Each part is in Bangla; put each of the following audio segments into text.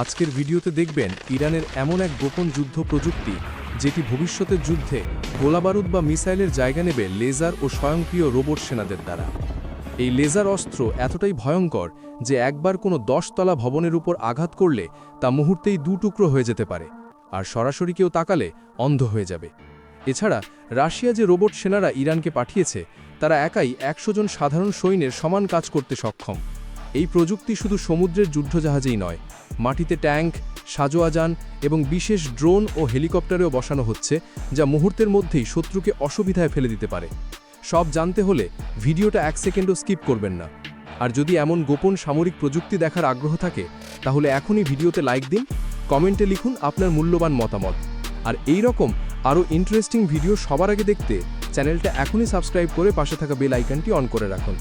আজকের ভিডিওতে দেখবেন ইরানের এমন এক গোপন যুদ্ধ প্রযুক্তি, যেটি ভবিষ্যতের যুদ্ধে গোলাবারুদ বা মিসাইলের জায়গা নেবে লেজার ও স্বয়ংক্রিয় রোবট সেনাদের দ্বারা। এই লেজার অস্ত্র এতটাই ভয়ঙ্কর যে একবার কোনো দশতলা ভবনের উপর আঘাত করলে তা মুহূর্তেই দু টুকরো হয়ে যেতে পারে, আর সরাসরি কেউ তাকালে অন্ধ হয়ে যাবে। এছাড়া, রাশিয়া যে রোবট সেনারা ইরানকে পাঠিয়েছে, তারা একাই একশো জন সাধারণ সৈন্যের সমান কাজ করতে সক্ষম। এই প্রযুক্তি শুধু সমুদ্রের যুদ্ধজাহাজেই নয়, মাটিতে ট্যাঙ্ক, সাজোয়াজান এবং বিশেষ ড্রোন ও হেলিকপ্টারেও বসানো হচ্ছে, যা মুহূর্তের মধ্যেই শত্রুকে অসুবিধায় ফেলে দিতে পারে। সব জানতে হলে ভিডিওটা এক সেকেন্ডও স্কিপ করবেন না। আর যদি এমন গোপন সামরিক প্রযুক্তি দেখার আগ্রহ থাকে, তাহলে এখনই ভিডিওতে লাইক দিন, কমেন্টে লিখুন আপনার মূল্যবান মতামত। আর এই রকম আরও ইন্টারেস্টিং ভিডিও সবার আগে দেখতে চ্যানেলটা এখনই সাবস্ক্রাইব করে পাশে থাকা বেল আইকনটি অন করে রাখুন।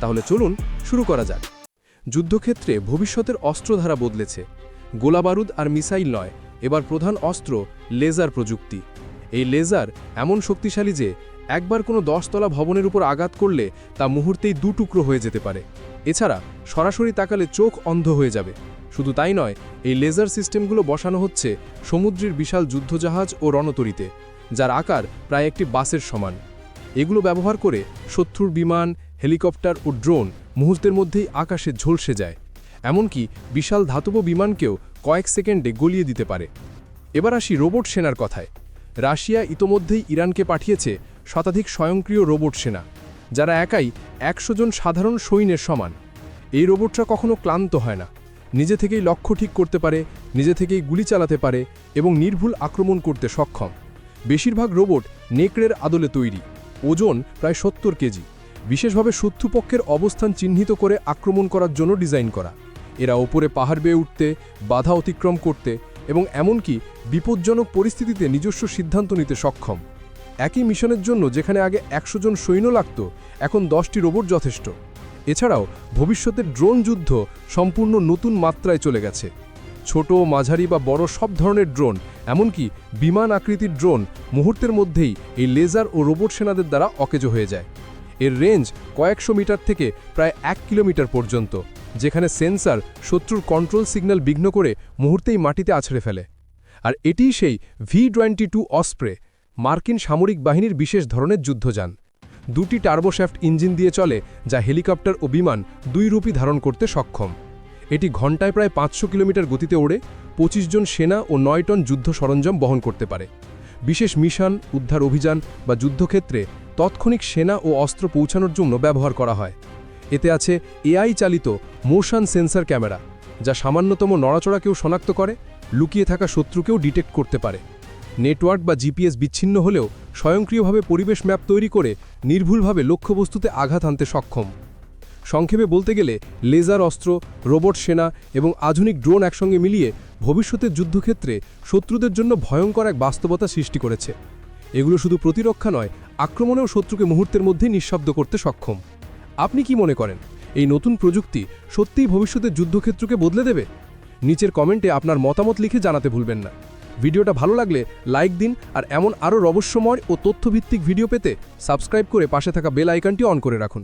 তাহলে চলুন, শুরু করা যাক। যুদ্ধক্ষেত্রে ভবিষ্যতের অস্ত্রধারা বদলেছে। গোলাবারুদ আর মিসাইল নয়, এবার প্রধান অস্ত্র লেজার প্রযুক্তি। এই লেজার এমন শক্তিশালী যে, একবার কোনো দশতলা ভবনের উপর আঘাত করলে তা মুহূর্তেই দু টুকরো হয়ে যেতে পারে। এছাড়া সরাসরি তাকালে চোখ অন্ধ হয়ে যাবে। শুধু তাই নয়, এই লেজার সিস্টেমগুলো বসানো হচ্ছে সমুদ্রের বিশাল যুদ্ধজাহাজ ও রণতরীতে, যার আকার প্রায় একটি বাসের সমান। এগুলো ব্যবহার করে শত্রুর বিমান, হেলিকপ্টার ও ড্রোন মুহূর্তের মধ্যেই আকাশে ঝলসে যায়। এমনকি বিশাল ধাতব বিমানকেও কয়েক সেকেন্ডে গলিয়ে দিতে পারে। এবার আসি রোবট সেনার কথায়। রাশিয়া ইতোমধ্যেই ইরানকে পাঠিয়েছে শতাধিক স্বয়ংক্রিয় রোবট সেনা, যারা একাই একশো জন সাধারণ সৈন্যের সমান। এই রোবটরা কখনো ক্লান্ত হয় না। নিজে থেকেই লক্ষ্য ঠিক করতে পারে, নিজে থেকেই গুলি চালাতে পারে এবং নির্ভুল আক্রমণ করতে সক্ষম। বেশিরভাগ রোবট নেকড়ের আদলে তৈরি, ওজন প্রায় সত্তর কেজি। বিশেষভাবে শত্রুপক্ষের অবস্থান চিহ্নিত করে আক্রমণ করার জন্য ডিজাইন করা। এরা ওপরে পাহাড় বেয়ে উঠতে, বাধা অতিক্রম করতে এবং এমনকি বিপজ্জনক পরিস্থিতিতে নিজস্ব সিদ্ধান্ত নিতে সক্ষম। একই মিশনের জন্য যেখানে আগে একশো জন সৈন্য লাগত, এখন দশটি রোবট যথেষ্ট। এছাড়াও ভবিষ্যতের ড্রোন যুদ্ধ সম্পূর্ণ নতুন মাত্রায় চলে গেছে। ছোট, মাঝারি বা বড় সব ধরনের ড্রোন, এমনকি বিমান আকৃতির ড্রোন মুহূর্তের মধ্যেই এই লেজার ও রোবট সেনাদের দ্বারা অকেজো হয়ে যায়। এর রেঞ্জ কয়েকশো মিটার থেকে প্রায় এক কিলোমিটার পর্যন্ত, যেখানে সেন্সার শত্রুর কন্ট্রোল সিগন্যাল বিঘ্ন করে মুহূর্তেই মাটিতে আছড়ে ফেলে। আর এটিই সেই ভি টোয়েন্টি টু অস্প্রে মার্কিন সামরিক বাহিনীর বিশেষ ধরনের যুদ্ধযান। দুটি টার্বোশ্যাফট ইঞ্জিন দিয়ে চলে, যা হেলিকপ্টার ও বিমান দুই রূপই ধারণ করতে সক্ষম। এটি ঘন্টায় প্রায় পাঁচশো কিলোমিটার গতিতে ওড়ে ২৫ জন সেনা ও নয় টন যুদ্ধ সরঞ্জাম বহন করতে পারে। বিশেষ মিশন, উদ্ধার অভিযান বা যুদ্ধক্ষেত্রে তৎক্ষণিক সেনা ও অস্ত্র পৌঁছানোর জন্য ব্যবহার করা হয়। এতে আছে এআই চালিত মোশন সেন্সর ক্যামেরা, যা সামান্যতম নড়াচড়াকেও শনাক্ত করে, লুকিয়ে থাকা শত্রুকেও ডিটেক্ট করতে পারে। নেটওয়ার্ক বা জিপিএস বিচ্ছিন্ন হলেও স্বয়ংক্রিয়ভাবে পরিবেশ ম্যাপ তৈরি করে নির্ভুলভাবে লক্ষ্যবস্তুতে আঘাত আনতে সক্ষম। সংক্ষেপে বলতে গেলে, লেজার অস্ত্র, রোবট সেনা এবং আধুনিক ড্রোন একসঙ্গে মিলিয়ে ভবিষ্যতের যুদ্ধক্ষেত্রে শত্রুদের জন্য ভয়ঙ্কর এক বাস্তবতা সৃষ্টি করেছে। এগুলো শুধু প্রতিরক্ষা নয়, আক্রমণেও শত্রুকে মুহূর্তের মধ্যে নিঃশব্দ করতে সক্ষম। আপনি কি মনে করেন, এই নতুন প্রযুক্তি সত্যিই ভবিষ্যতের যুদ্ধক্ষেত্রকে বদলে দেবে? নিচের কমেন্টে আপনার মতামত লিখে জানাতে ভুলবেন না। ভিডিওটা ভালো লাগলে লাইক দিন আর এমন আরও রহস্যময় ও তথ্যভিত্তিক ভিডিও পেতে সাবস্ক্রাইব করে পাশে থাকা বেল আইকনটি অন করে রাখুন।